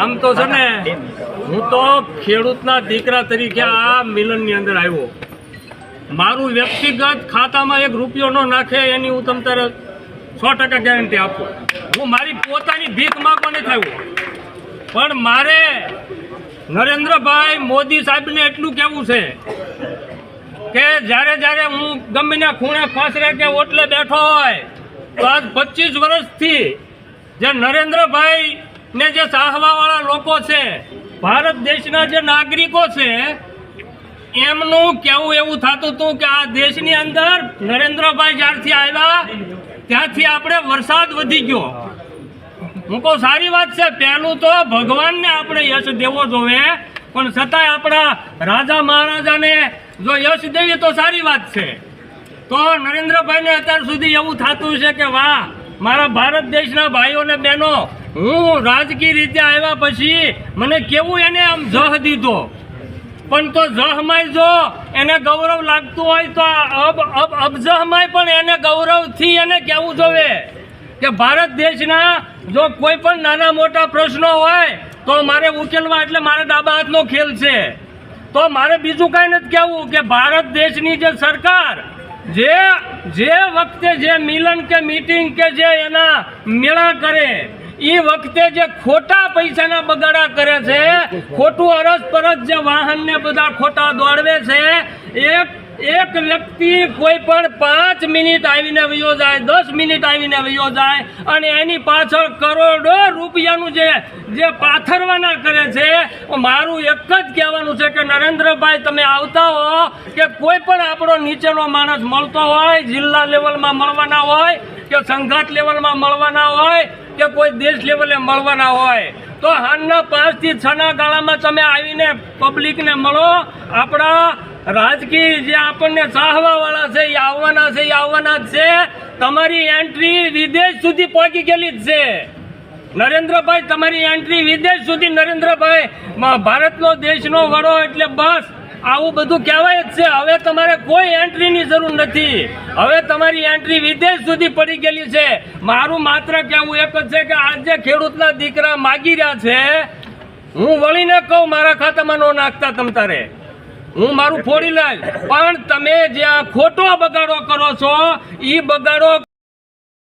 આમ તો છે ને, હું તો ખેડૂતના દીકરા તરીકે આ મિલનની અંદર આવ્યો. મારું વ્યક્તિગત ખાતામાં એક રૂપિયો ન નાખે, એની હું તમ સો ટકા ગેરંટી આપું. હું મારી પોતાની ભીખ માગવા નથી આવ્યો. પણ મારે નરેન્દ્રભાઈ મોદી સાહેબને એટલું કહેવું છે કે જ્યારે જ્યારે હું ગમે ખૂણે ફાસરે કે ઓટલે બેઠો હોય તો આજ પચીસ વર્ષથી જે નરેન્દ્રભાઈ ને જે ચાહવાવાળા લોકો છે, ભારત દેશના જે નાગરિકો છે, એમનું કેવું એવું થતું હતું કે આ દેશની અંદર નરેન્દ્રભાઈ જ્યારથી આવ્યા, ત્યાંથી આપણે વરસાદ વધી ગયો. હું કહું, સારી વાત છે, પહેલું તો ભગવાનને આપણે યશ દેવો જોઈએ પણ છતાંય આપણા રાજા મહારાજાને જો યશ દેવીએ તો સારી વાત છે. તો નરેન્દ્રભાઈને અત્યાર સુધી એવું થતું છે કે વાહ, મારા ભારત દેશના ભાઈઓ ને બહેનો, હું રાજકીય રીતે આવ્યા પછી મને કેવું એને આમ જહ દીધો? પણ તો જહમાય જો એને ગૌરવ લાગતું હોય તો અબ અબ, અબજહમાય પણ એને ગૌરવથી એને કહેવું જોવે કે ભારત દેશના જો કોઈ પણ નાના મોટા પ્રશ્નો હોય તો મારે ઉકેલવા એટલે મારા ડાબા હાથનો ખેલ છે. તો મારે બીજું કાંઈ નથી કહેવું કે ભારત દેશની જે સરકાર જે જે વખતે જે મિલન કે મીટિંગ કે જે એના મેળા કરે એ વખતે જે ખોટા પૈસાના બગાડા કરે છે, ખોટું અરસ પરસ જે વાહનને બધા ખોટા દોડવે છે, એક એક વ્યક્તિ કોઈ પણ પાંચ મિનિટ આવીને વયો જાય, દસ મિનિટ આવીને વયો જાય અને એની પાછળ કરોડો રૂપિયાનું જે જે પાથરવાના કરે છે, મારું એક જ કહેવાનું છે કે નરેન્દ્રભાઈ, તમે આવતા હો કે કોઈ પણ આપણો નીચેનો માણસ મળતો હોય, જિલ્લા લેવલમાં મળવાના હોય, કે સંઘાત લેવલમાં મળવાના હોય, કે કોઈ દેશ લેવલે મળવાના હોય, તો હાલના પાંચથી છના ગાળામાં તમે આવીને પબ્લિકને મળો, આપણા રાજકીય જે આપણને ચાહવા વાળા છે, એ આવવાના છે, એ આવવાના જ છે. તમારી એન્ટ્રી વિદેશ સુધી પહોંચી ગયેલી જ છે. નરેન્દ્રભાઈ, તમારી એન્ટ્રી વિદેશ સુધી નરેન્દ્રભાઈ ભારતનો દેશનો વડો એટલે બસ. આવું બધું કહેવાય જ છે. હવે તમારે કોઈ એન્ટ્રીની જરૂર નથી. હવે તમારી એન્ટ્રી વિદેશ સુધી પડી ગયેલી છે. મારું માત્ર કહેવું એક જ છે કે આજે ખેડૂતના દીકરા માગી રહ્યા છે. હું વળીને કહું, મારા ખાતામાં નો નાખતા તમ તારે. હું મારું ફોડી લઈશ. પણ તમે જે આ ખોટો બગાડો કરો છો એ બગાડો